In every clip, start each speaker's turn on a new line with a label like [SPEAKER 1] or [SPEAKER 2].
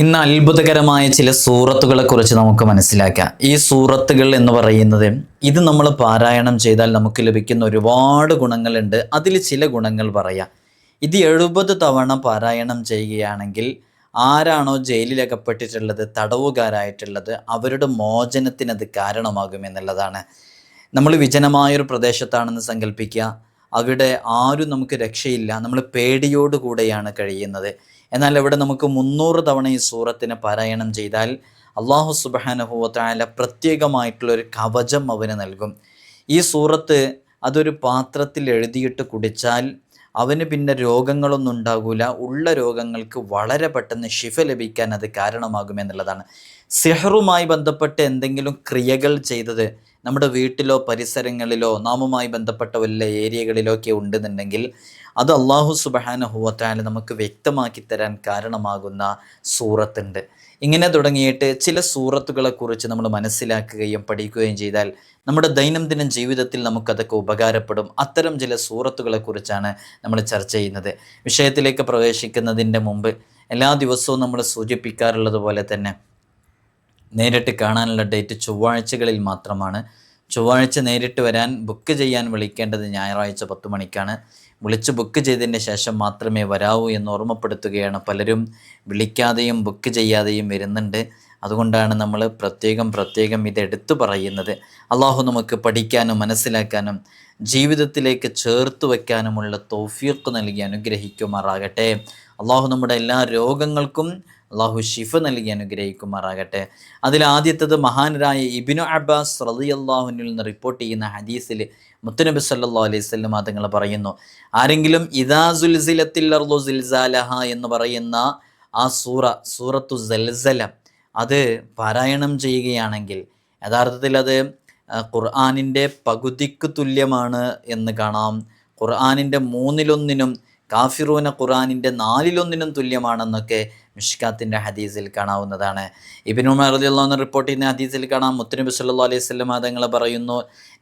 [SPEAKER 1] ഇന്ന് അത്ഭുതകരമായ ചില സൂറത്തുകളെ കുറിച്ച് നമുക്ക് മനസ്സിലാക്കാം. ഈ സൂറത്തുകൾ എന്ന് പറയുന്നത് ഇത് നമ്മൾ പാരായണം ചെയ്താൽ നമുക്ക് ലഭിക്കുന്ന ഒരുപാട് ഗുണങ്ങളുണ്ട്. അതിൽ ചില ഗുണങ്ങൾ പറയാം. ഇത് എഴുപത് തവണ പാരായണം ചെയ്യുകയാണെങ്കിൽ ആരാണോ ജയിലിലകപ്പെട്ടിട്ടുള്ളത് തടവുകാരായിട്ടുള്ളത് അവരുടെ മോചനത്തിന് അത് കാരണമാകും എന്നുള്ളതാണ്. നമ്മൾ വിജനമായൊരു പ്രദേശത്താണെന്ന് സങ്കല്പിക്കുക അവിടെ ആരും നമുക്ക് രക്ഷയില്ല. നമ്മൾ പേടിയോടുകൂടെയാണ് കഴിയുന്നത്. എന്നാൽ ഇവിടെ നമുക്ക് മുന്നൂറ് തവണ ഈ സൂറത്തിനെ പാരായണം ചെയ്താൽ അള്ളാഹു സുബാനുഭവത്തായ പ്രത്യേകമായിട്ടുള്ളൊരു കവചം അവന് നൽകും. ഈ സൂറത്ത് അതൊരു പാത്രത്തിൽ എഴുതിയിട്ട് കുടിച്ചാൽ അവന് പിന്നെ രോഗങ്ങളൊന്നും ഉണ്ടാകില്ല ഉള്ള രോഗങ്ങൾക്ക് വളരെ പെട്ടെന്ന് ശിഫ ലഭിക്കാൻ അത് കാരണമാകുമെന്നുള്ളതാണ് സെഹറുമായി ബന്ധപ്പെട്ട് എന്തെങ്കിലും ക്രിയകൾ ചെയ്തത് നമ്മുടെ വീട്ടിലോ പരിസരങ്ങളിലോ നാമുമായി ബന്ധപ്പെട്ട വല്ല ഏരിയകളിലോ ഒക്കെ ഉണ്ടെന്നുണ്ടെങ്കിൽ അത് അള്ളാഹു സുബഹാനഹുവത്തായാലും നമുക്ക് വ്യക്തമാക്കി തരാൻ കാരണമാകുന്ന സൂറത്തുണ്ട്. ഇങ്ങനെ തുടങ്ങിയിട്ട് ചില സൂറത്തുകളെ കുറിച്ച് നമ്മൾ മനസ്സിലാക്കുകയും പഠിക്കുകയും ചെയ്താൽ നമ്മുടെ ദൈനംദിന ജീവിതത്തിൽ നമുക്കതൊക്കെ ഉപകാരപ്പെടും. അത്തരം ചില സൂറത്തുകളെ കുറിച്ചാണ് നമ്മൾ ചർച്ച ചെയ്യുന്നത്. വിഷയത്തിലേക്ക് പ്രവേശിക്കുന്നതിന്റെ മുമ്പ് എല്ലാ ദിവസവും നമ്മൾ സൂചിപ്പിക്കാറുള്ളത് പോലെ തന്നെ നേരിട്ട് കാണാനുള്ള ഡേറ്റ് ചൊവ്വാഴ്ചകളിൽ മാത്രമാണ്. ചൊവ്വാഴ്ച നേരിട്ട് വരാൻ ബുക്ക് ചെയ്യാൻ വിളിക്കേണ്ടത് ഞായറാഴ്ച പത്ത് മണിക്കാണ്. വിളിച്ച് ബുക്ക് ചെയ്തതിന് ശേഷം മാത്രമേ വരാവൂ എന്ന് ഓർമ്മപ്പെടുത്തുകയാണ് പലരും. വിളിക്കാതെയും ബുക്ക് ചെയ്യാതെയും വരുന്നുണ്ട്. അതുകൊണ്ടാണ് നമ്മൾ പ്രത്യേകം പ്രത്യേകം ഇതെടുത്തു പറയുന്നത്. അള്ളാഹു നമുക്ക് പഠിക്കാനും മനസ്സിലാക്കാനും ജീവിതത്തിലേക്ക് ചേർത്ത് വയ്ക്കാനുമുള്ള തോഫിയൊക്കെ നൽകി അനുഗ്രഹിക്കുമാറാകട്ടെ. അള്ളാഹു നമ്മുടെ എല്ലാ രോഗങ്ങൾക്കും അള്ളാഹു ഷിഫ നൽകി അനുഗ്രഹിക്കുമാറാകട്ടെ. അതിൽ ആദ്യത്തത് മഹാനരായ ഇബിനു അബ്ബാസ് റതി അള്ളാഹുനിൽ നിന്ന് റിപ്പോർട്ട് ചെയ്യുന്ന ഹദീസിൽ മുത്തുനബി സല്ലാ അലൈഹി സ്വല്ലം തങ്ങൾ പറയുന്നു ആരെങ്കിലും ഇദാസുൽസിലത്തിൽ സിൽസാലഹ എന്ന് പറയുന്ന ആ സൂറ സൂറത്തു സൽസല അത് പാരായണം ചെയ്യുകയാണെങ്കിൽ യഥാർത്ഥത്തിൽ അത് ഖുർആാനിന്റെ പകുതിക്ക് തുല്യമാണ് എന്ന് കാണാം. ഖുർആാനിന്റെ മൂന്നിലൊന്നിനും കാഫിറൂന ഖുർആാനിന്റെ നാലിലൊന്നിനും തുല്യമാണെന്നൊക്കെ മിഷ്കാത്തിന്റെ ഹദീസിൽ കാണാവുന്നതാണ്. ഇബിനുമർ റളിയല്ലാഹു റിപ്പോർട്ട് ചെയ്യുന്ന ഹദീസിൽ കാണാം. മുത്തനബി സല്ലു അലൈഹി വസല്ലം തങ്ങൾ പറയുന്നു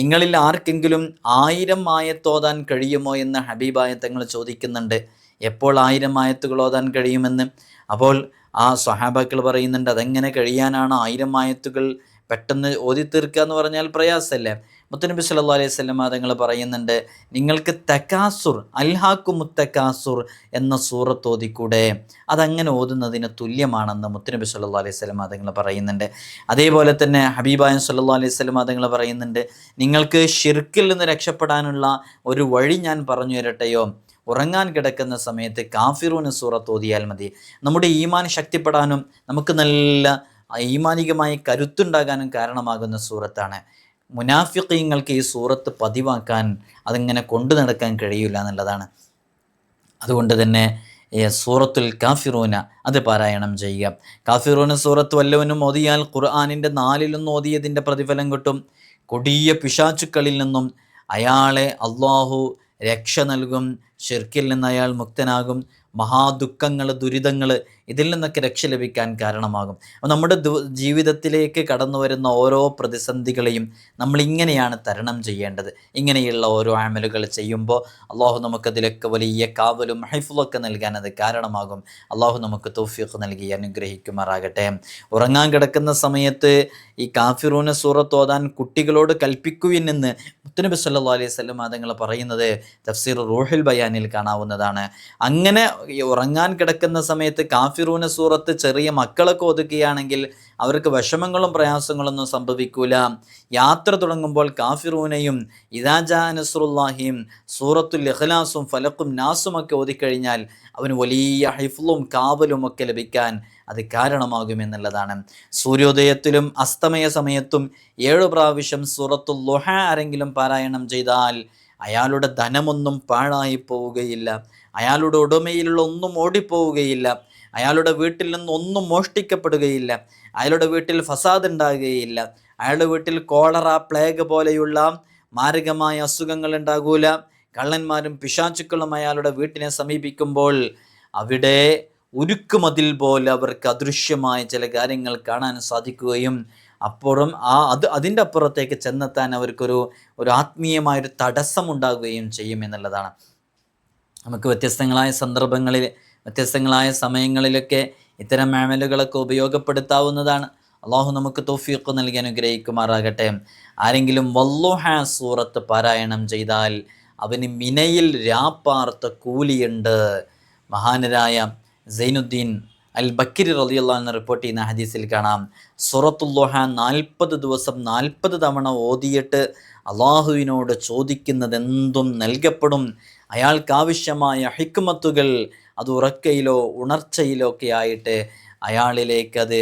[SPEAKER 1] നിങ്ങളിൽ ആർക്കെങ്കിലും ആയിരം ആയത്തോതാൻ കഴിയുമോ എന്ന് ഹബീബായ തങ്ങൾ ചോദിക്കുന്നുണ്ട്. എപ്പോൾ ആയിരം ആയത്തുകൾ ഓതാൻ കഴിയുമെന്ന്? അപ്പോൾ ആ സ്വഹാബാക്കൾ പറയുന്നുണ്ട് അതെങ്ങനെ കഴിയാനാണ് ആയിരം ആയത്തുകൾ പെട്ടെന്ന് ഓതി തീർക്കുക എന്ന് പറഞ്ഞാൽ പ്രയാസമല്ലേ മുത്തനബി സല്ലാ അലൈഹി സ്വലമ തങ്ങൾ പറയുന്നുണ്ട് നിങ്ങൾക്ക് തക്കാസുർ അൽഹാക്കു മുത്തക്കാസുർ എന്ന സൂറത്ത് ഓതിക്കൂടെ? അതങ്ങനെ ഓതുന്നതിന് തുല്യമാണെന്ന് മുത്തനബി സല്ലാ അലൈഹി സ്വലമ തങ്ങൾ പറയുന്നുണ്ട്. അതേപോലെ തന്നെ ഹബീബായ സല്ലാ അലൈഹി സ്വലമ തങ്ങൾ പറയുന്നുണ്ട് നിങ്ങൾക്ക് ഷിർക്കിൽ നിന്ന് രക്ഷപ്പെടാനുള്ള ഒരു വഴി ഞാൻ പറഞ്ഞു തരട്ടെയോ? ഉറങ്ങാൻ കിടക്കുന്ന സമയത്ത് കാഫിറൂന് സൂറത്ത് ഓതിയാൽ മതി. നമ്മുടെ ഈമാൻ ശക്തിപ്പെടാനും നമുക്ക് നല്ല ഈമാനികമായി കരുത്തുണ്ടാകാനും കാരണമാകുന്ന സൂറത്താണ്. മുനാഫിക്കങ്ങൾക്ക് ഈ സൂറത്ത് പതിവാക്കാൻ അതിങ്ങനെ കൊണ്ടു നടക്കാൻ കഴിയില്ല എന്നുള്ളതാണ്. അതുകൊണ്ട് തന്നെ സൂറത്തുൽ കാഫിറൂന അത് പാരായണം ചെയ്യുക. കാഫിറൂന സൂറത്ത് വല്ലവനും ഓതിയാൽ ഖുർആാനിന്റെ നാലിലൊന്ന് ഓതിയതിന്റെ പ്രതിഫലം കിട്ടും. കൊടിയ പിശാചുക്കളിൽ നിന്നും അയാളെ അള്ളാഹു രക്ഷ നൽകും. ഷിർക്കിൽ നിന്ന് അയാൾ മുക്തനാകും. മഹാദുഃഖങ്ങൾ ദുരിതങ്ങൾ ഇതിൽ നിന്നൊക്കെ രക്ഷ ലഭിക്കാൻ കാരണമാകും. നമ്മുടെ ജീവിതത്തിലേക്ക് കടന്നു വരുന്ന ഓരോ പ്രതിസന്ധികളെയും നമ്മൾ ഇങ്ങനെയാണ് തരണം ചെയ്യേണ്ടത്. ഇങ്ങനെയുള്ള ഓരോ ആമലുകൾ ചെയ്യുമ്പോൾ അള്ളാഹു നമുക്കതിലൊക്കെ വലിയ കാവലും ഹൈഫുലൊക്കെ നൽകാൻ അത് കാരണമാകും. അള്ളാഹു നമുക്ക് തോഫിയൊക്കെ നൽകി അനുഗ്രഹിക്കുമാറാകട്ടെ. ഉറങ്ങാൻ കിടക്കുന്ന സമയത്ത് ഈ കാഫിറൂന സൂറത്ത് ഓതാൻ കുട്ടികളോട് കൽപ്പിക്കുവിൻ എന്ന് മുത്തനബി സല്ലാ അലൈഹി സ്വലം അതങ്ങൾ പറയുന്നത് തഫ്സീർ റൂഹിൽ ബയാനിൽ കാണാവുന്നതാണ്. അങ്ങനെ ഉറങ്ങാൻ കിടക്കുന്ന സമയത്ത് കാഫിറൂന സൂറത്ത് ചെറിയ മക്കളൊക്കെ ഒതുക്കുകയാണെങ്കിൽ അവർക്ക് വിഷമങ്ങളും പ്രയാസങ്ങളൊന്നും സംഭവിക്കൂല. യാത്ര തുടങ്ങുമ്പോൾ കാഫിറൂനയും ഇദാജാ നസ്രുല്ലാഹിയും സൂറത്തുൽ ഇഖ്ലാസും ഫലക്കും നാസും ഒക്കെ ഓതിക്കഴിഞ്ഞാൽ അവന് വലിയ ഹിഫ്ലും കാവലും ഒക്കെ ലഭിക്കാൻ അത് കാരണമാകുമെന്നുള്ളതാണ് സൂര്യോദയത്തിലും അസ്തമയ സമയത്തും ഏഴു പ്രാവശ്യം സൂറത്തുൽ ലുഹ ആരെങ്കിലും പാരായണം ചെയ്താൽ അയാളുടെ ധനമൊന്നും പാഴായി പോവുകയില്ല. അയാളുടെ ഉടമയിലുള്ള ഒന്നും ഓടിപ്പോവുകയില്ല. അയാളുടെ വീട്ടിൽ നിന്ന് ഒന്നും മോഷ്ടിക്കപ്പെടുകയില്ല. അയാളുടെ വീട്ടിൽ ഫസാദ് ഉണ്ടാകുകയില്ല. അയാളുടെ വീട്ടിൽ കോളറ പ്ലേഗ് പോലെയുള്ള മാരകമായ അസുഖങ്ങൾ ഉണ്ടാകൂല. കള്ളന്മാരും പിശാചുക്കളും അയാളുടെ വീട്ടിനെ സമീപിക്കുമ്പോൾ അവിടെ ഉരുക്കുമതിൽ പോലെ അവർക്ക് അദൃശ്യമായ ചില കാര്യങ്ങൾ കാണാൻ സാധിക്കുകയും അപ്പുറം ആ അത് അതിന്റെ അപ്പുറത്തേക്ക് ചെന്നെത്താൻ അവർക്കൊരു ഒരു ആത്മീയമായൊരു തടസ്സം ഉണ്ടാകുകയും ചെയ്യും എന്നുള്ളതാണ്. നമുക്ക് വ്യത്യസ്തങ്ങളായ സന്ദർഭങ്ങളിൽ വ്യത്യസ്തങ്ങളായ സമയങ്ങളിലൊക്കെ ഇത്തരം മാമലുകളൊക്കെ ഉപയോഗപ്പെടുത്താവുന്നതാണ്. അള്ളാഹു നമുക്ക് തോഫിയൊക്കെ നൽകി അനുഗ്രഹിക്കുമാറാകട്ടെ. ആരെങ്കിലും വല്ലോഹ സൂറത്ത് പാരായണം ചെയ്താൽ അവന് മിനയിൽ രാപ്പാർത്ത കൂലിയുണ്ട്. മഹാനരായ സൈനുദ്ദീൻ അൽ ബക്കിരി റളിയല്ലാഹു എന്ന് റിപ്പോർട്ട് ചെയ്യുന്ന ഹദീസിൽ കാണാം. സുറത്തുല്ലോഹ നാൽപ്പത് ദിവസം നാൽപ്പത് തവണ ഓതിയിട്ട് അള്ളാഹുവിനോട് ചോദിക്കുന്നത് എന്തും നൽകപ്പെടും അയാൾക്കാവശ്യമായ ഹിക്മത്തുകൾ അത് ഉറക്കയിലോ ഉണർച്ചയിലോ ഒക്കെ ആയിട്ട് അയാളിലേക്ക് അത്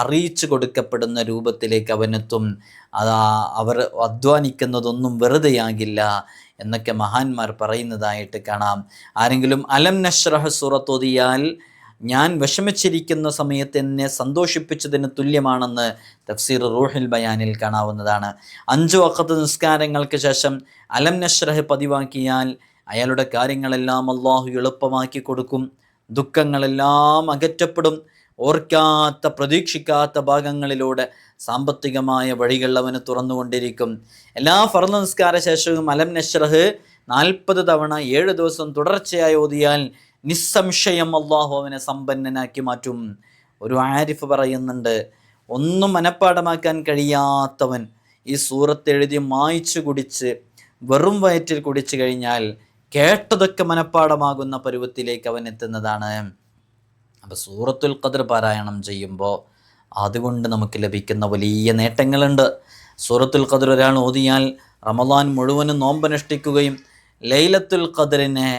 [SPEAKER 1] അറിയിച്ചു കൊടുക്കപ്പെടുന്ന രൂപത്തിലേക്ക് അവനെത്തും. അത് അവർ അധ്വാനിക്കുന്നതൊന്നും വെറുതെയാകില്ല എന്നൊക്കെ മഹാന്മാർ പറയുന്നതായിട്ട് കാണാം. ആരെങ്കിലും അലം നഷ്റഹ സുറത്തൊതിയാൽ ഞാൻ വിഷമിച്ചിരിക്കുന്ന സമയത്ത് എന്നെ സന്തോഷിപ്പിച്ചതിന് തുല്യമാണെന്ന് തഫ്സീർ റൂഹിൽ ബയാനിൽ കാണാവുന്നതാണ്. അഞ്ചു വക്കത്ത് നിസ്കാരങ്ങൾക്ക് ശേഷം അലം നഷ്റഹ് പതിവാക്കിയാൽ അയാളുടെ കാര്യങ്ങളെല്ലാം അള്ളാഹു എളുപ്പമാക്കി കൊടുക്കും. ദുഃഖങ്ങളെല്ലാം അകറ്റപ്പെടും. ഓർക്കാത്ത പ്രതീക്ഷിക്കാത്ത ഭാഗങ്ങളിലൂടെ സാമ്പത്തികമായ വഴികൾ അവന് തുറന്നുകൊണ്ടിരിക്കും. എല്ലാ ഫർദ് നിസ്കാര ശേഷവും അലം നഷ്റഹ് നാൽപ്പത് തവണ ഏഴ് ദിവസം തുടർച്ചയായി ഓതിയാൽ നിസ്സംശയം അള്ളാഹു അവനെ സമ്പന്നനാക്കി മാറ്റും. ഒരു ആരിഫ് പറയുന്നുണ്ട് ഒന്നും മനഃപ്പാടമാക്കാൻ കഴിയാത്തവൻ ഈ സൂറത്ത് എഴുതി മായ്ച്ചു കുടിച്ച് വെറും വയറ്റിൽ കുടിച്ചു കഴിഞ്ഞാൽ കേട്ടതൊക്കെ മനഃപ്പാടമാകുന്ന പരുവത്തിലേക്ക് അവൻ എത്തുന്നതാണ്. അപ്പോൾ സൂറത്തുൽ ഖദർ പാരായണം ചെയ്യുമ്പോൾ അതുകൊണ്ട് നമുക്ക് ലഭിക്കുന്ന വലിയ നേട്ടങ്ങളുണ്ട്. സൂറത്തുൽ ഖദർ ഒരാൾ ഓതിയാൽ റമദാൻ മുഴുവനും നോമ്പനുഷ്ഠിക്കുകയും ലൈലത്തുൽ ഖദറിനെ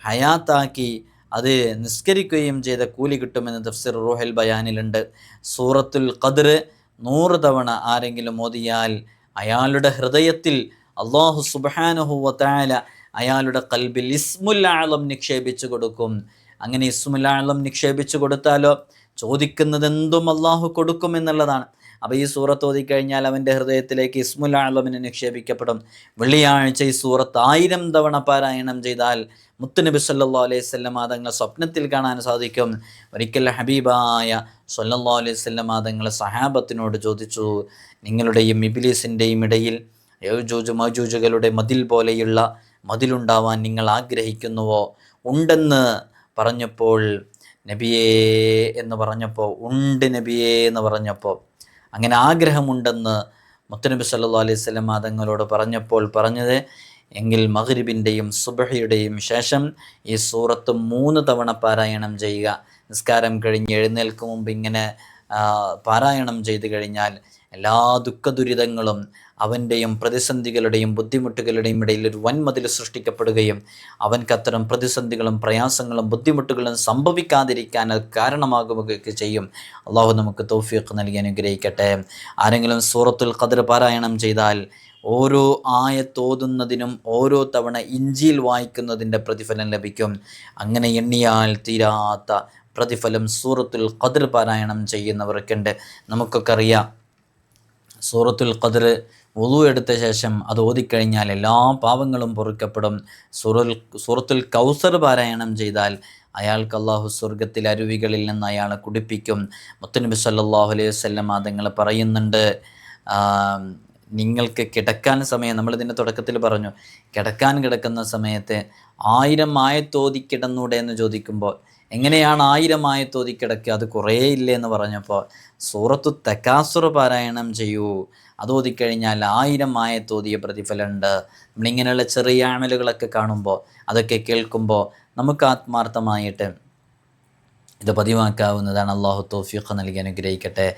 [SPEAKER 1] ഹയാത്താക്കി അത് നിസ്കരിക്കുകയും ചെയ്ത കൂലി കിട്ടുമെന്ന് തഫ്സിർ റൂഹൽ ബയാനിലുണ്ട്. സൂറത്തുൽ ഖദർ നൂറ് തവണ ആരെങ്കിലും ഓതിയാൽ അയാളുടെ ഹൃദയത്തിൽ അള്ളാഹു സുബാനുഹു വത്താല അയാളുടെ കൽബിൽ ഇസ്മുല്ലാളം നിക്ഷേപിച്ചു കൊടുക്കും. അങ്ങനെ ഇസ്മുല്ലാളം നിക്ഷേപിച്ചു കൊടുത്താലോ? ചോദിക്കുന്നത് എന്തും അള്ളാഹു കൊടുക്കും എന്നുള്ളതാണ്. അപ്പോൾ ഈ സൂറത്ത് ഓതിക്കഴിഞ്ഞാൽ അവന്റെ ഹൃദയത്തിലേക്ക് ഇസ്മുൽ നിക്ഷേപിക്കപ്പെടും. വെള്ളിയാഴ്ച ഈ സൂറത്ത് ആയിരം തവണ പാരായണം ചെയ്താൽ മുത്തുനബി സല്ലാ അലൈഹി സ്വല്ലം തങ്ങളെ സ്വപ്നത്തിൽ കാണാൻ സാധിക്കും. ഒരിക്കൽ ഹബീബായ സല്ലല്ലാ അലൈഹി സ്വല്ലം തങ്ങളെ സഹാബത്തിനോട് ചോദിച്ചു നിങ്ങളുടെയും ഇബിലീസിന്റെയും ഇടയിൽ യൗജൂജ് മജൂജുകളുടെ മതിൽ പോലെയുള്ള മതിലുണ്ടാവാൻ നിങ്ങൾ ആഗ്രഹിക്കുന്നുവോ? ഉണ്ടെന്ന് പറഞ്ഞപ്പോൾ നബിയേ എന്ന് പറഞ്ഞപ്പോൾ ഉണ്ട് നബിയേ എന്ന് പറഞ്ഞപ്പോൾ അങ്ങനെ ആഗ്രഹമുണ്ടെന്ന് മുത്തനബി സല്ലു അലൈഹി സ്വലം തങ്ങളോട് പറഞ്ഞപ്പോൾ പറഞ്ഞത് എങ്കിൽ മഹ്രിബിന്റെയും സുബഹയുടെയും ശേഷം ഈ സൂറത്ത് മൂന്ന് തവണ പാരായണം ചെയ്യുക. നിസ്കാരം കഴിഞ്ഞ് എഴുന്നേൽക്കും മുമ്പ് ഇങ്ങനെ പാരായണം ചെയ്തു കഴിഞ്ഞാൽ എല്ലാ ദുഃഖദുരിതങ്ങളും അവന്റെയും പ്രതിസന്ധികളുടെയും ബുദ്ധിമുട്ടുകളുടെയും ഇടയിൽ ഒരു വൻമതിൽ സൃഷ്ടിക്കപ്പെടുകയും അവൻക്ക് അത്തരം പ്രതിസന്ധികളും പ്രയാസങ്ങളും ബുദ്ധിമുട്ടുകളും സംഭവിക്കാതിരിക്കാൻ അത് കാരണമാകുകയൊക്കെ ചെയ്യും. അള്ളാഹു നമുക്ക് തോഫിയൊക്കെ നൽകി അനുഗ്രഹിക്കട്ടെ. ആരെങ്കിലും സൂറത്തുൽ ഖദർ പാരായണം ചെയ്താൽ ഓരോ ആയത്തോതുന്നതിനും ഓരോ തവണ ഇഞ്ചിയിൽ വായിക്കുന്നതിന്റെ പ്രതിഫലം ലഭിക്കും. അങ്ങനെ എണ്ണിയാൽ തീരാത്ത പ്രതിഫലം സൂറത്തുൽ ഖദർ പാരായണം ചെയ്യുന്നവർക്കുണ്ട്. നമുക്കൊക്കെ അറിയാം. സൂറത്തുൽ ഖദർ വുളു എടുത്ത ശേഷം അത് ഓതിക്കഴിഞ്ഞാൽ എല്ലാ പാപങ്ങളും പൊറുക്കപ്പെടും. സൂറത്തുൽ കൗസർ പാരായണം ചെയ്താൽ അയാൾക്ക് അള്ളാഹു സ്വർഗത്തിൽ അരുവികളിൽ നിന്ന് അയാളെ കുടിപ്പിക്കും. മുത്തനബി സല്ലാഹു അലൈഹി വല്ലം അതങ്ങൾ പറയുന്നുണ്ട് നിങ്ങൾക്ക് കിടക്കാൻ സമയം നമ്മളിതിന്റെ തുടക്കത്തിൽ പറഞ്ഞു കിടക്കാൻ കിടക്കുന്ന സമയത്ത് ആയിരം ആയത്തോതി കിടന്നൂടെ എന്ന് ചോദിക്കുമ്പോൾ എങ്ങനെയാണ് ആയിരം ആയത്തോതി കിടക്കുക? അത് കുറേ ഇല്ലേ എന്ന് പറഞ്ഞപ്പോൾ സൂറത്തു തക്കാസുർ പാരായണം ചെയ്യൂ. അത് ഓതിക്കഴിഞ്ഞാൽ ആയിരം ആയത്തോതിയ പ്രതിഫലമുണ്ട്. നമ്മളിങ്ങനെയുള്ള ചെറിയ അമലുകളൊക്കെ കാണുമ്പോൾ അതൊക്കെ കേൾക്കുമ്പോൾ നമുക്ക് ആത്മാർത്ഥമായിട്ട് ഇത് പതിവാക്കാവുന്നതാണ്. അള്ളാഹു തോഫീഖ് നൽകി അനുഗ്രഹിക്കട്ടെ.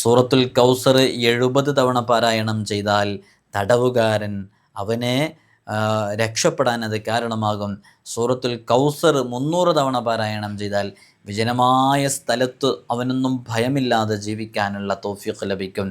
[SPEAKER 1] സൂറത്തുൽ കൗസർ എഴുപത് തവണ പാരായണം ചെയ്താൽ തടവുകാരൻ അവനെ രക്ഷപ്പെടാൻ അത് കാരണമാകും. സൂറത്തുൽ കൗസർ മുന്നൂറ് തവണ പാരായണം ചെയ്താൽ വിജനമായ സ്ഥലത്ത് അവനൊന്നും ഭയമില്ലാതെ ജീവിക്കാനുള്ള തോഫീഖ് ലഭിക്കും.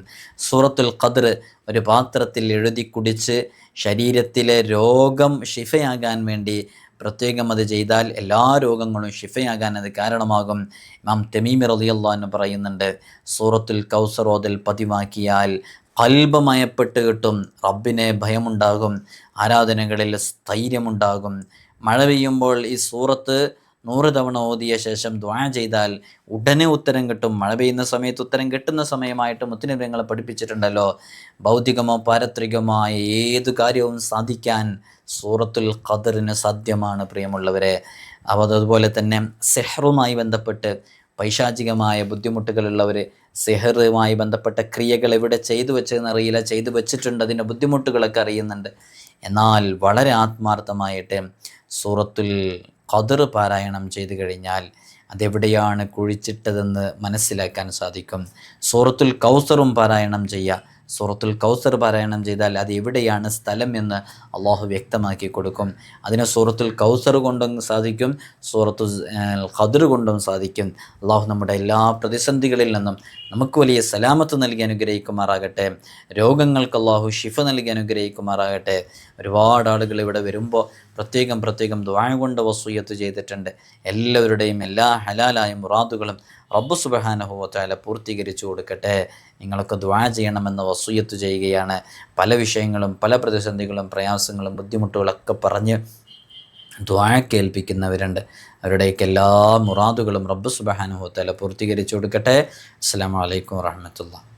[SPEAKER 1] സൂറത്തുൽ ഖദർ ഒരു പാത്രത്തിൽ എഴുതി കുടിച്ച് ശരീരത്തിലെ രോഗം ഷിഫയാകാൻ വേണ്ടി പ്രത്യേകം അത് ചെയ്താൽ എല്ലാ രോഗങ്ങളും ഷിഫയാകാൻ അത് കാരണമാകും. ഇമാം തെമീമി റളിയല്ലാഹു എന്ന് പറയുന്നുണ്ട് സൂറത്തുൽ കൗസറോതിൽ പതിവാക്കിയാൽ കൽബ് മയപ്പെട്ട് കിട്ടും റബ്ബിനെ ഭയമുണ്ടാകും ആരാധനകളിൽ സ്ഥൈര്യമുണ്ടാകും. മഴ പെയ്യുമ്പോൾ ഈ സൂറത്ത് നൂറ് തവണ ഓതിയ ശേഷം ദ്വാ ചെയ്താൽ ഉടനെ ഉത്തരം കിട്ടും. മഴ പെയ്യുന്ന സമയത്ത് ഉത്തരം കിട്ടുന്ന സമയമായിട്ട് മുത്തിനബിങ്ങളെ പഠിപ്പിച്ചിട്ടുണ്ടല്ലോ. ഭൗതികമോ പാരത്രികമോ ഏത് കാര്യവും സാധിക്കാൻ സൂറത്തുൽ ഖദറിന് സാധ്യമാണ് പ്രിയമുള്ളവരെ. അപ്പോൾ അതുപോലെ തന്നെ സെഹറുമായി ബന്ധപ്പെട്ട് പൈശാചികമായ ബുദ്ധിമുട്ടുകളുള്ളവർ സെഹറുമായി ബന്ധപ്പെട്ട ക്രിയകൾ എവിടെ ചെയ്തു വെച്ചതെന്ന് അറിയില്ല. ചെയ്തു വെച്ചിട്ടുണ്ട്. അതിന്റെ ബുദ്ധിമുട്ടുകളൊക്കെ അറിയുന്നുണ്ട്. എന്നാൽ വളരെ ആത്മാർത്ഥമായിട്ട് സൂറത്തുൽ ഖദർ പാരായണം ചെയ്തു കഴിഞ്ഞാൽ അതെവിടെയാണ് കുഴിച്ചിട്ടതെന്ന് മനസ്സിലാക്കാൻ സാധിക്കും. സൂറത്തുൽ കൗസറും പാരായണം ചെയ്യുക. സൂറത്തുൽ കൗസർ പാരായണം ചെയ്താൽ അത് എവിടെയാണ് സ്ഥലം എന്ന് അള്ളാഹു വ്യക്തമാക്കി കൊടുക്കും. അതിനെ സൂറത്തുൽ കൗസർ കൊണ്ടും സാധിക്കും സൂറത്തു ഖദർ കൊണ്ടും സാധിക്കും. അള്ളാഹു നമ്മുടെ എല്ലാ പ്രതിസന്ധികളിൽ നിന്നും നമുക്ക് വലിയ സലാമത്ത് നൽകി അനുഗ്രഹിക്കുമാറാകട്ടെ. രോഗങ്ങൾക്ക് അള്ളാഹു ഷിഫ നൽകി അനുഗ്രഹിക്കുമാറാകട്ടെ. ഒരുപാട് ആളുകൾ ഇവിടെ വരുമ്പോൾ പ്രത്യേകം പ്രത്യേകം ദ്വായ കൊണ്ട് വസൂയത്ത് ചെയ്തിട്ടുണ്ട്. എല്ലാവരുടെയും എല്ലാ ഹലാലായ മുറാദുകളും റബ്ബു സുബഹാനഹുവത്താല പൂർത്തീകരിച്ചു കൊടുക്കട്ടെ. നിങ്ങൾക്ക് ദ്വാ ചെയ്യണമെന്ന് വസൂയത്ത് ചെയ്യുകയാണ്. പല വിഷയങ്ങളും പല പ്രതിസന്ധികളും പ്രയാസങ്ങളും ബുദ്ധിമുട്ടുകളൊക്കെ പറഞ്ഞ് ദ്വാ കേൾപ്പിക്കുന്നവരുണ്ട്. അവരുടെയൊക്കെ എല്ലാ മുറാദുകളും റബ്ബു സുബഹാനുഹത്താല പൂർത്തീകരിച്ചു കൊടുക്കട്ടെ. അസ്സാം വലൈക്കും വാഹമത്തുള്ള